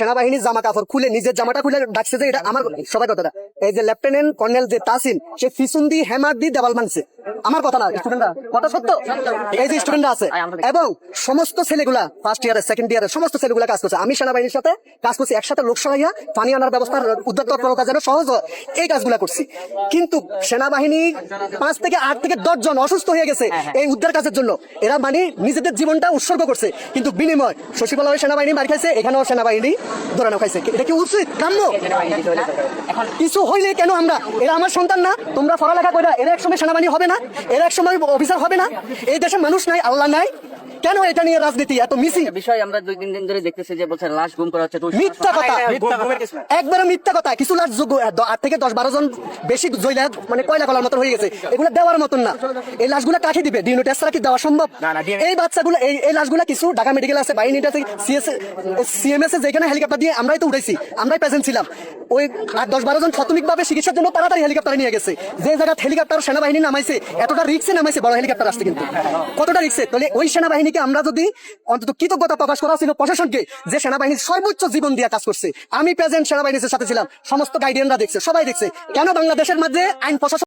সেনাবাহিনীর জামা কাপড় খুলে নিজের জামাটা খুলে ডাকছে যে এটা আমার সবাই কথাটা এই যে লেফটেন্যান্ট কর্নেল যে তাসিন, সে ফিসুন দিয়ে হ্যামার দিয়ে দেওয়াল মানছে আমার কথা না স্টুডেন্টরা কথা সত্য? এই যে স্টুডেন্টরা আছে। এবং সমস্ত ছেলেগুলা ফার্স্ট ইয়ারের সেকেন্ড ইয়ারের সমস্ত ছেলেগুলা কাজ করছে। আমি সেনাবাহিনীর সাথে কাজ করছি, একসাথে লোক সরাইয়া পানি আনার ব্যবস্থার উদ্যোগ তৎপর কাজ যেন সহজ এই কাজগুলা করছি। কিন্তু সেনাবাহিনী পাঁচ থেকে আট থেকে দশ জন অসুস্থ হয়ে গেছে এই উদ্ধার কাজের জন্য। এরা মানে নিজেদের জীবনটা উৎসর্গ করছে। কিন্তু বিনিময় শশীবলা সেনাবাহিনী মার খাইছে, এখানেও সেনাবাহিনী দৌড়ানো খাইছে। এটা কি উচিত? কাম্য? কিছু হইলে কেন আমরা? এরা আমার সন্তান না। তোমরা পড়ালেখা করে এরা একসময় সেনাবাহিনী হবে না, এরা একসময় অফিসার হবে না। এই দেশে মানুষ নাই, আল্লাহ নাই। কেন এটা নিয়ে রাজনীতি? এত মিসিং বিষয় আমরা দুই তিন দিন ধরে দেখতেছি যে বলছে লাশ গুম করা হচ্ছে মিথ্যা কথা। একবারে মিথ্যা কথা। কিছু লাশ যোগ্য আট থেকে দশ বারো জন বেশি জয়লা মানে কয়লা কলার মতন হয়ে গেছে। এগুলো দেওয়ার মতন না। এই লাশগুলো কাকে দিবে? ডিএনএ টেস্ট কি দেওয়া সম্ভব? এই বাচ্চাগুলো এই এই লাশগুলো কিছু ঢাকা মেডিকেল আছে বাহিনীটা সিএস সিএমএস যেখানে হেলিকপ্টার দিয়ে আমরাই তো উঠাইছি আমরাই প্রেজেন্ট ছিলাম। ওই আট দশ বারো জন প্রাথমিকভাবে চিকিৎসার জন্য তাড়াতাড়ি হেলিকপ্টারে নিয়ে গেছে। যে জায়গায় হেলিকপ্টার সেনাবাহিনী নামাইছে এতটা রিক্সে নামাইছে বড় হেলিকপ্টার আসছে কিন্তু। কতটা রিক্সে তাহলে ওই সেনাবাহিনীকে আমরা যদি অন্তত কৃতজ্ঞতা প্রকাশ করা ছিল প্রশাসনকে যে সেনাবাহিনী সর্বোচ্চ জীবন দিয়ে কাজ করছে, আমি প্রেজেন্ট সেনাবাহিনীর সাথে ছিলাম, সমস্ত গাইডিয়ানরা দেখছে, সবাই দেখছে, কেন বাংলাদেশের মধ্যে আইন প্রশাসন